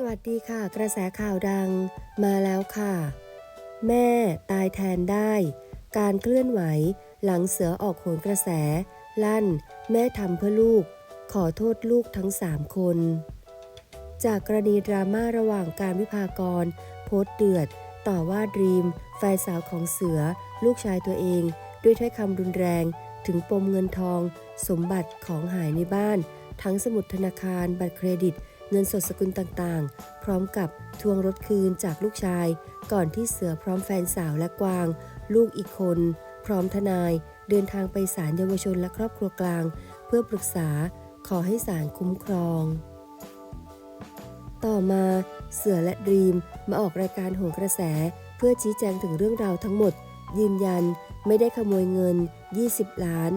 สวัสดีค่ะ กระแสข่าวดังมาแล้วค่ะ แม่ตายแทนได้ การเคลื่อนไหวหลังเสือออกโหนกระแส ลั่น แม่ทำเพื่อลูก ขอโทษลูกทั้งสามคน จากกรณีดราม่าระหว่างการวิพากร โพสต์เดือด ต่อว่าดรีมแฟนสาวของเสือ ลูกชายตัวเอง ด้วยถ้อยคำรุนแรง ถึงปมเงินทอง สมบัติของหายในบ้าน ทั้งสมุดธนาคารบัตรเครดิต เงินสดสกุลต่างๆ พร้อมกับทวงรถคืนจากลูกชาย ก่อนที่เสือพร้อมแฟนสาวและกวาง ลูกอีกคน พร้อมทนาย เดินทางไปศาลเยาวชนและครอบครัวกลาง เพื่อปรึกษาขอให้ศาลคุ้มครอง ต่อมาเสือและดรีมมาออกรายการโหนกระแส เพื่อชี้แจงถึงเรื่องราวทั้งหมด ยืนยันไม่ได้ขโมยเงิน 20 ล้าน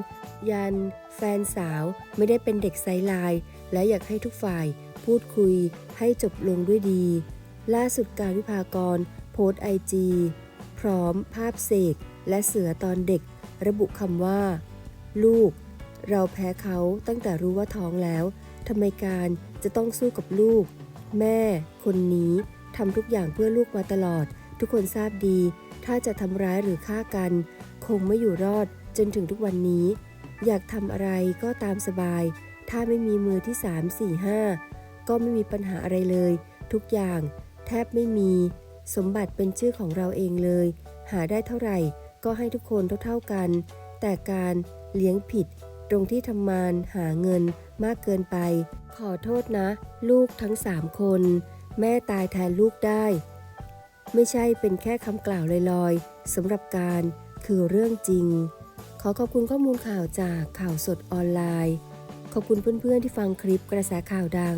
ยัน แฟนสาวไม่ได้เป็นเด็กไซไลน์และอยากให้ทุกฝ่าย พูดคุยให้จบลงด้วยดี ล่าสุดการวิพากร โพสไอจีพร้อมภาพเสกและเสือตอนเด็ก ระบุคำว่า ลูก เราแพ้เขาตั้งแต่รู้ว่าท้องแล้วทำไมการจะต้องสู้กับลูก แม่ คนนี้ทำทุกอย่างเพื่อลูกมาตลอด ทุกคนทราบดี ถ้าจะทำร้ายหรือฆ่ากัน คงไม่อยู่รอดจนถึงทุกวันนี้ อยากทำอะไรก็ตามสบาย ถ้าไม่มีมือที่ 3 4 5 ก็ไม่มีปัญหาอะไรเลย ทุกอย่างแทบไม่มี สมบัติเป็นชื่อของเราเองเลย หาได้เท่าไหร่ก็ให้ทุกคนเท่าๆกัน แต่การเลี้ยงผิด ตรงที่ทำมานหาเงินมากเกินไป ขอโทษนะ ลูกทั้งสามคน แม่ตายแทนลูกได้ ไม่ใช่เป็นแค่คำกล่าวลอยๆสำหรับการคือเรื่องจริง ขอขอบคุณข้อมูลข่าวจากข่าวสดออนไลน์ ขอบคุณเพื่อนๆที่ฟังคลิปกระแสข่าวดัง